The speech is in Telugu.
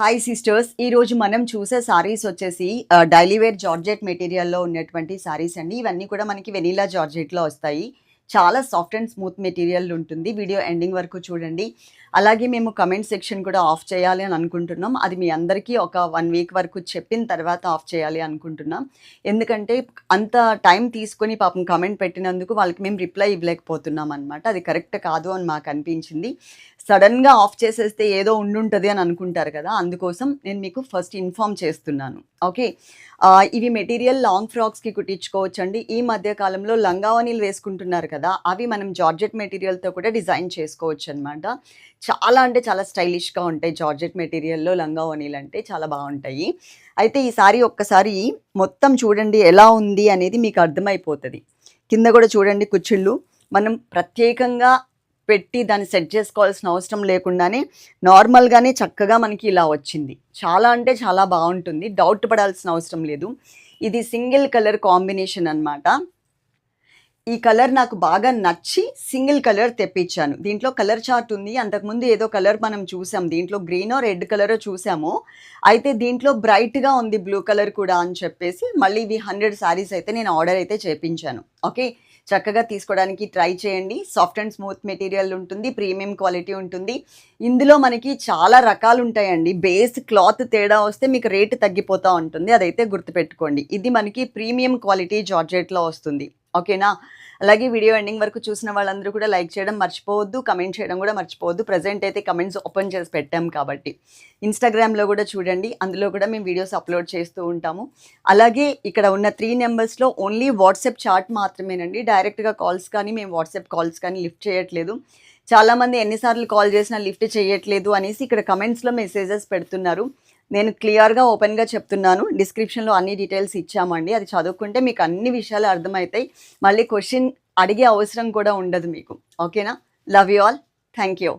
హాయ్ సిస్టర్స్ ఈరోజు మనం చూసే సారీస్ వచ్చేసి డైలీ వేర్ జార్జెట్ మెటీరియల్లో ఉన్నటువంటి సారీస్ అండి. ఇవన్నీ కూడా మనకి వెనీలా జార్జెట్లో వస్తాయి. చాలా సాఫ్ట్ అండ్ స్మూత్ మెటీరియల్ ఉంటుంది. వీడియో ఎండింగ్ వరకు చూడండి. అలాగే మేము కమెంట్ సెక్షన్ కూడా ఆఫ్ చేయాలి అని అనుకుంటున్నాం. అది మీ అందరికీ ఒక వన్ వీక్ వరకు చెప్పిన తర్వాత ఆఫ్ చేయాలి అనుకుంటున్నాం. ఎందుకంటే అంత టైం తీసుకొని పాపం కమెంట్ పెట్టినందుకు వాళ్ళకి మేము రిప్లై ఇవ్వలేకపోతున్నాం అనమాట అది కరెక్ట్ కాదు అని మాకు అనిపించింది. సడన్గా ఆఫ్ చేసేస్తే ఏదో ఉండుంటుంది అని అనుకుంటారు కదా అందుకోసం నేను మీకు ఫస్ట్ ఇన్ఫామ్ చేస్తున్నాను. ఓకే ఇవి మెటీరియల్ లాంగ్ ఫ్రాక్స్కి కుట్టించుకోవచ్చండి. ఈ మధ్య కాలంలో లంగావనీలు వేసుకుంటున్నారు కదా అవి మనం జార్జెట్ మెటీరియల్తో కూడా డిజైన్ చేసుకోవచ్చు అనమాట చాలా అంటే చాలా స్టైలిష్గా ఉంటాయి. జార్జెట్ మెటీరియల్లో లంగావనీలు అంటే చాలా బాగుంటాయి. అయితే ఈ సారీ ఒక్కసారి మొత్తం చూడండి ఎలా ఉంది అనేది మీకు అర్థమైపోతుంది. కింద కూడా చూడండి కుచ్చిళ్ళు. మనం ప్రత్యేకంగా పెట్టి దాన్ని సెట్ చేసుకోవాల్సిన అవసరం లేకుండానే నార్మల్గానే చక్కగా మనకి ఇలా వచ్చింది. చాలా అంటే చాలా బాగుంటుంది. డౌట్ పడాల్సిన అవసరం లేదు. ఇది సింగిల్ కలర్ కాంబినేషన్ అన్నమాట. ఈ కలర్ నాకు బాగా నచ్చి సింగిల్ కలర్ తెప్పించాను. దీంట్లో కలర్ చార్ట్ ఉంది. అంతకుముందు ఏదో కలర్ మనం చూసాం. దీంట్లో గ్రీనో రెడ్ కలరో చూసాము. అయితే దీంట్లో బ్రైట్గా ఉంది బ్లూ కలర్ కూడా అని చెప్పేసి మళ్ళీ ఇవి హండ్రెడ్ శారీస్ అయితే నేను ఆర్డర్ అయితే చేపించాను. ఓకే? చక్కగా తీసుకోవడానికి ట్రై చేయండి. సాఫ్ట్ అండ్ స్మూత్ మెటీరియల్ ఉంటుంది. ప్రీమియం క్వాలిటీ ఉంటుంది. ఇందులో మనకి చాలా రకాలు ఉంటాయండి. బేస్ క్లాత్ తేడా వస్తే మీకు రేటు తగ్గిపోతూ ఉంటుంది. అదైతే గుర్తుపెట్టుకోండి. ఇది మనకి ప్రీమియం క్వాలిటీ జార్జెట్లో వస్తుంది. ఓకేనా? అలాగే వీడియో ఎండింగ్ వరకు చూసిన వాళ్ళందరూ కూడా లైక్ చేయడం మర్చిపోవద్దు కమెంట్ చేయడం కూడా మర్చిపోవద్దు. ప్రజెంట్ అయితే కమెంట్స్ ఓపెన్ చేసి పెట్టాం కాబట్టి. ఇన్స్టాగ్రామ్లో కూడా చూడండి అందులో కూడా మేము వీడియోస్ అప్లోడ్ చేస్తూ ఉంటాము. అలాగే ఇక్కడ ఉన్న త్రీ నెంబర్స్లో ఓన్లీ వాట్సాప్ చాట్ మాత్రమేనండి. డైరెక్ట్గా కాల్స్ కానీ మేము వాట్సాప్ కాల్స్ కానీ లిఫ్ట్ చేయట్లేదు. చాలామంది ఎన్నిసార్లు కాల్ చేసినా లిఫ్ట్ చేయట్లేదు అనేసి ఇక్కడ కమెంట్స్లో మెసేజెస్ పెడుతున్నారు. నేను క్లియర్గా ఓపెన్గా చెప్తున్నాను. డిస్క్రిప్షన్లో అన్ని డీటెయిల్స్ ఇచ్చామండి. అది చదువుకుంటే మీకు అన్ని విషయాలు అర్థమవుతాయి. మళ్ళీ క్వశ్చన్ అడిగే అవసరం కూడా ఉండదు మీకు. ఓకేనా? Love you all thank you